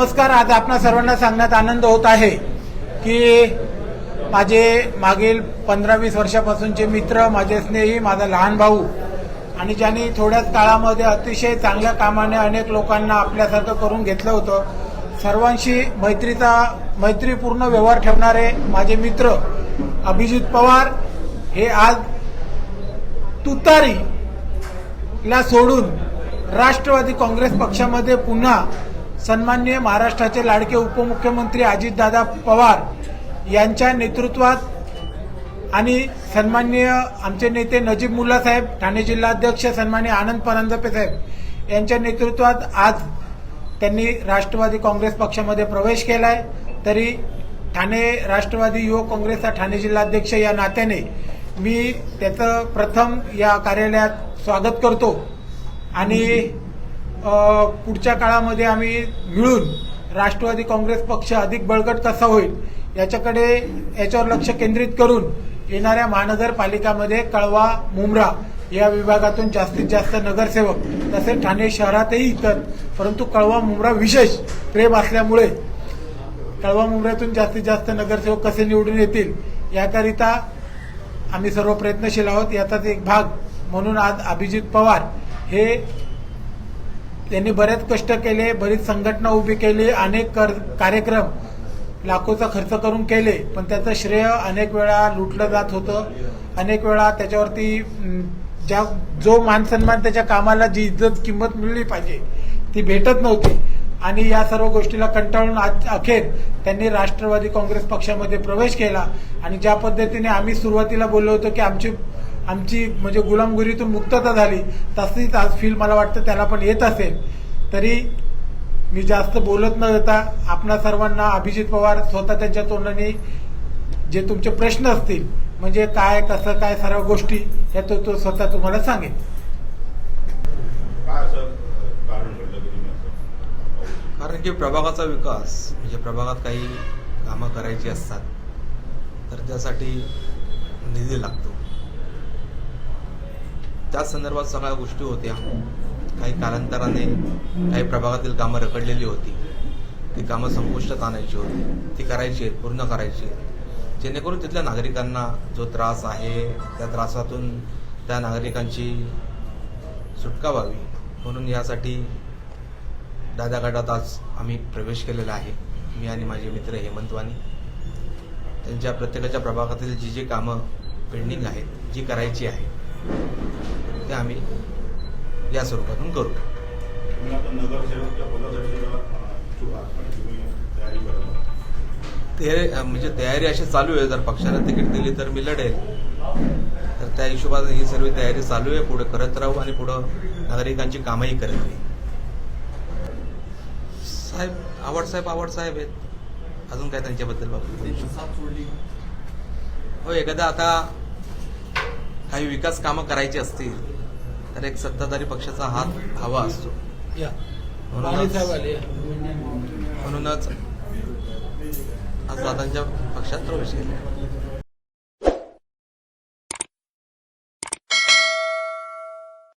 नमस्कार. आज आपणा सर्वांना सांगण्यात आनंद होत आहे की माझे मागील पंधरा वीस वर्षापासूनचे मित्र माझे स्नेही माझा लहान भाऊ आणि ज्यांनी थोड्याच काळामध्ये अतिशय चांगल्या कामाने अनेक लोकांना आपल्यासारखं करून घेतलं होतं सर्वांशी मैत्रीचा मैत्रीपूर्ण व्यवहार ठेवणारे माझे मित्र अभिजित पवार हे आज तुतारीला सोडून राष्ट्रवादी काँग्रेस पक्षामध्ये पुन्हा सन्माननीय महाराष्ट्राचे लाडके उपमुख्यमंत्री अजितदादा पवार यांच्या नेतृत्वात आणि सन्माननीय आमचे नेते नजीब मुल्ला साहेब ठाणे जिल्हाध्यक्ष सन्माननीय आनंद परांजपे साहेब यांच्या नेतृत्वात आज त्यांनी राष्ट्रवादी काँग्रेस पक्षामध्ये प्रवेश केलाय. तरी ठाणे राष्ट्रवादी युवक काँग्रेसचा ठाणे जिल्हाध्यक्ष या नात्याने मी त्याचं प्रथम या कार्यालयात स्वागत करतो. आणि पुढच्या काळामध्ये आम्ही मिळून राष्ट्रवादी काँग्रेस पक्ष अधिक बळकट कसा होईल याच्याकडे याच्यावर लक्ष केंद्रित करून येणाऱ्या महानगरपालिकामध्ये कळवा मुंब्रा या विभागातून जास्तीत जास्त नगरसेवक तसेच ठाणे शहरातही इतर परंतु कळवा मुंब्रा विशेष प्रेम असल्यामुळे कळवा मुंब्र्यातून जास्तीत जास्त नगरसेवक कसे निवडून येतील याकरिता आम्ही सर्व प्रयत्नशील आहोत. याचाच एक भाग म्हणून आज अभिजित पवार हे त्यांनी बरेच कष्ट केले बरीच संघटना उभी केली अनेक कर कार्यक्रम लाखोचा खर्च करून केले पण त्याचं श्रेय अनेक वेळा लुटलं जात होतं. अनेक वेळा त्याच्यावरती ज्या जो मानसन्मान त्याच्या कामाला जी इज्जत किंमत मिळली पाहिजे ती भेटत नव्हती. आणि या सर्व गोष्टीला कंटाळून आज अखेर त्यांनी राष्ट्रवादी काँग्रेस पक्षामध्ये प्रवेश केला. आणि ज्या पद्धतीने आम्ही सुरुवातीला बोललो होतो की आमची आमची म्हणजे गुलामगिरीतून मुक्तता झाली. तशीच आज फील मला वाटतं त्याला पण येत असेल. तरी मी जास्त बोलत न होता आपणा सर्वांना अभिजित पवार स्वतः त्यांच्या तोंडाने जे तुमचे प्रश्न असतील म्हणजे काय कसं काय सर्व गोष्टी या तो तो स्वतः तुम्हाला सांगेल. कारण की प्रभागाचा विकास म्हणजे प्रभागात काही कामं करायची असतात तर त्यासाठी निधी लागतो. त्याच संदर्भात सगळ्या गोष्टी होत्या. काही कालांतराने काही प्रभागातील कामं रखडलेली होती. ती कामं संपुष्टात आणायची होती. ती करायची आहेत पूर्ण करायची आहेत. जेणेकरून तिथल्या नागरिकांना जो त्रास आहे त्या त्रासातून त्या नागरिकांची सुटका व्हावी. म्हणून यासाठी दादा गटात आज आम्ही प्रवेश केलेला आहे. मी आणि माझे मित्र हेमंतवानी त्यांच्या प्रत्येकाच्या प्रभागातील जी जी कामं पेंडिंग आहेत जी करायची आहे ते आम्ही या स्वरूपातून करू. ते म्हणजे तयारी अशी चालू आहे. जर पक्षाने तिकीट दिली तर मी लढेल. तर त्या हिशोबात ही सर्व तयारी चालू आहे. पुढे करत राहू आणि पुढं नागरिकांची कामही करत राहील. साहेब आवड साहेब आवड साहेब आहेत. अजून काय त्यांच्याबद्दल बाबतीत हो एखादा आता काही विकास कामं करायची असतील तर एक सत्ताधारी पक्षाचा हात हवा असतो. म्हणूनच- म्हणूनच आज दादांच्या पक्षात प्रवेश केला.